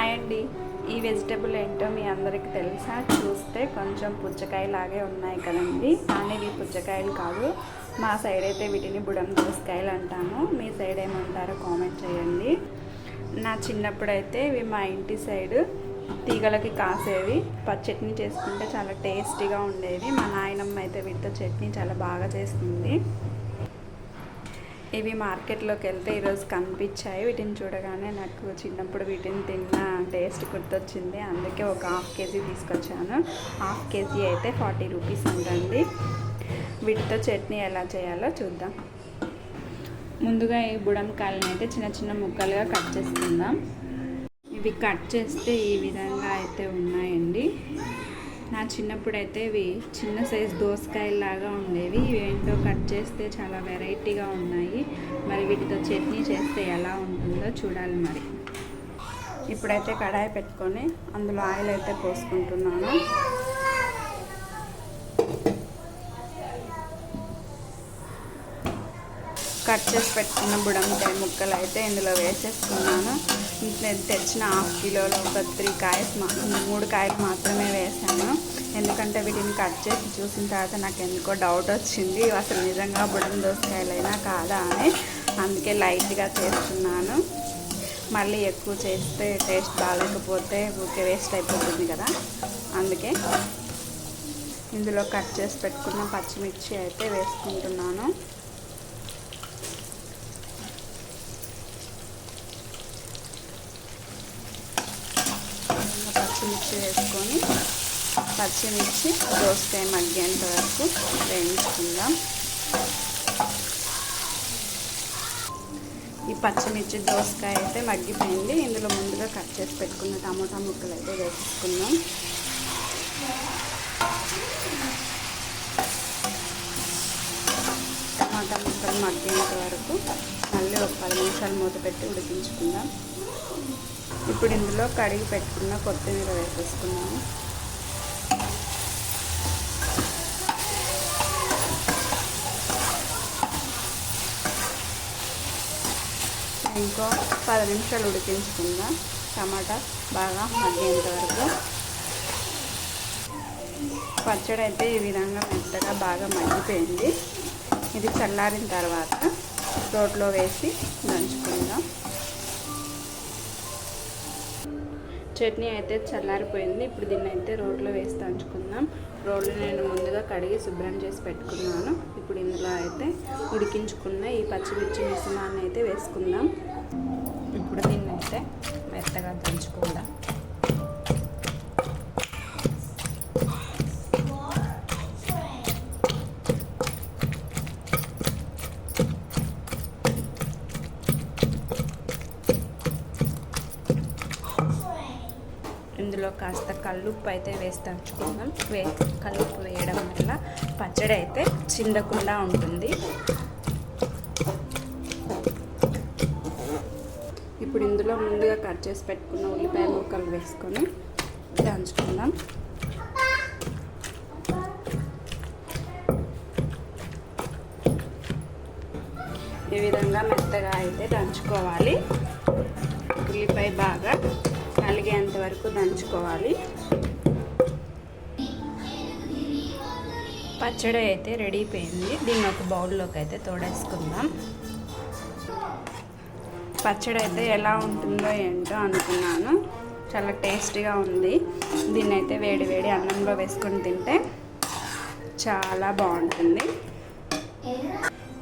Hi అండి ఈ vegetable ఏంటో మీ అందరికీ తెలుసా? చూస్తే కొంచెం పుచ్చకాయలాగే ఉన్నాయి కదండి. కానీ ఇవి పుచ్చకాయలు కాదు. మా సైడ్ అయితే వీటిని బుడం దోసకాయలు అంటాము. మీ సైడ్ ఏమంటారో కామెంట్ చేయండి. నా చిన్నప్పుడు అయితే ఇవి మా ఇంటి సైడ్ తీగలకి కాసేవి. పచ్చి చట్నీ చేసుకుంటే చాలా టేస్టీగా ఉండేవి. మా నాయనమ్మ అయితే వీటితో చట్నీ చాలా బాగా చేస్తుంది. ఇవి మార్కెట్లోకి వెళ్తే ఈరోజు కనిపించాయి. వీటిని చూడగానే నాకు చిన్నప్పుడు వీటిని తిన్న టేస్ట్ గుర్తొచ్చింది. అందుకే ఒక హాఫ్ కేజీ తీసుకొచ్చాను. హాఫ్ కేజీ అయితే ఫార్టీ రూపీస్ ఉంటుంది వీటితో చట్నీ ఎలా చేయాలో చూద్దాం. ముందుగా ఈ బుడంకాయలను అయితే చిన్న చిన్న ముక్కలుగా కట్ చేసుకుందాం. ఇవి కట్ చేస్తే ఈ విధంగా అయితే ఉన్నాయి. నా చిన్నప్పుడు అయితే ఇవి చిన్న సైజ్ దోసకాయలాగా ఉండేవి. ఇవి ఏంటో కట్ చేస్తే చాలా వెరైటీగా ఉన్నాయి. మరి వీటితో చట్నీ చేస్తే ఎలా ఉంటుందో చూడాలి మరి. ఇప్పుడైతే కడాయి పెట్టుకొని అందులో ఆయిల్ అయితే పోసుకుంటున్నాను. కట్ చేసి పెట్టుకున్న బుడంకాయ ముక్కలు అయితే ఇందులో వేసేసుకున్నాను. నేను తెచ్చిన హాఫ్ కిలోలో ఒక త్రీ కాయస్ మూడు కాయలు మాత్రమే వేసాను. ఎందుకంటే వీటిని కట్ చేసి చూసిన తర్వాత నాకు ఎందుకో డౌట్ వచ్చింది అసలు నిజంగా బుడం దోసకాయలైనా కాదా అని. అందుకే లైట్గా చేస్తున్నాను. మళ్ళీ ఎక్కువ చేస్తే టేస్ట్ బాగాలేకపోతే ఊరికే వేస్ట్ అయిపోతుంది కదా. అందుకే ఇందులో కట్ చేసి పెట్టుకున్న పచ్చిమిర్చి అయితే వేసుకుంటున్నాను. పచ్చిమిర్చి వేసుకొని పచ్చిమిర్చి దోసకాయ మగ్గేంత వరకు వేయించుకుందాం. ఈ పచ్చిమిర్చి దోసకాయ అయితే మగ్గిపోయింది. ఇందులో ముందుగా కట్ చేసి పెట్టుకున్న టమోటా ముక్కలు అయితే వేసుకుందాం టమాటా ముక్కలు మగ్గేంత వరకు మళ్ళీ ఒక పది నిమిషాలు మూత పెట్టి ఉడికించుకుందాం. ఇప్పుడు ఇందులో కడిగి పెట్టుకున్న కొత్తిమీర వేసేసుకున్నాము. ఇంకో పది నిమిషాలు ఉడికించుకుందాం. టమాటా బాగా మగ్గేంత వరకు. పచ్చడి అయితే ఈ విధంగా మెత్తగా బాగా మగ్గిపోయింది. ఇది చల్లారిన తర్వాత రోట్లో వేసి దంచుకుందాం. చట్నీ అయితే చల్లారిపోయింది. ఇప్పుడు దీన్ని అయితే రోట్లో వేసి దంచుకుందాం. రోడ్లు నేను ముందుగా కడిగి శుభ్రం చేసి పెట్టుకున్నాను. ఇప్పుడు ఇందులో అయితే ఉడికించుకున్న ఈ పచ్చిమిర్చి మిశ్రమాన్ని అయితే వేసుకుందాం. ఇప్పుడు దీన్ని అయితే మెత్తగా దంచుకుందాం. ఇందులో కాస్త కల్లుప్పు అయితే వేసి దంచుకుందాం. వే కల్లుప్పు వేయడం వల్ల పచ్చడి అయితే చిందకుండా ఉంటుంది. ఇప్పుడు ఇందులో ముందుగా కట్ చేసి పెట్టుకున్న ఉల్లిపాయ ముక్కలు వేసుకొని దంచుకుందాం. ఈ విధంగా మెత్తగా అయితే దంచుకోవాలి. ఉల్లిపాయ బాగా వరకు దంచుకోవాలి. పచ్చడి అయితే రెడీ అయిపోయింది. దీన్ని ఒక బౌల్లోకి అయితే తోడేసుకుందాం. పచ్చడి అయితే ఎలా ఉంటుందో ఏంటో అనుకున్నాను. చాలా టేస్టీగా ఉంది. దీన్ని అయితే వేడి వేడి అన్నంలో వేసుకొని తింటే చాలా బాగుంటుంది.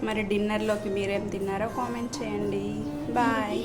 మరి డిన్నర్లోకి మీరేం తిన్నారో కామెంట్ చేయండి. బాయ్.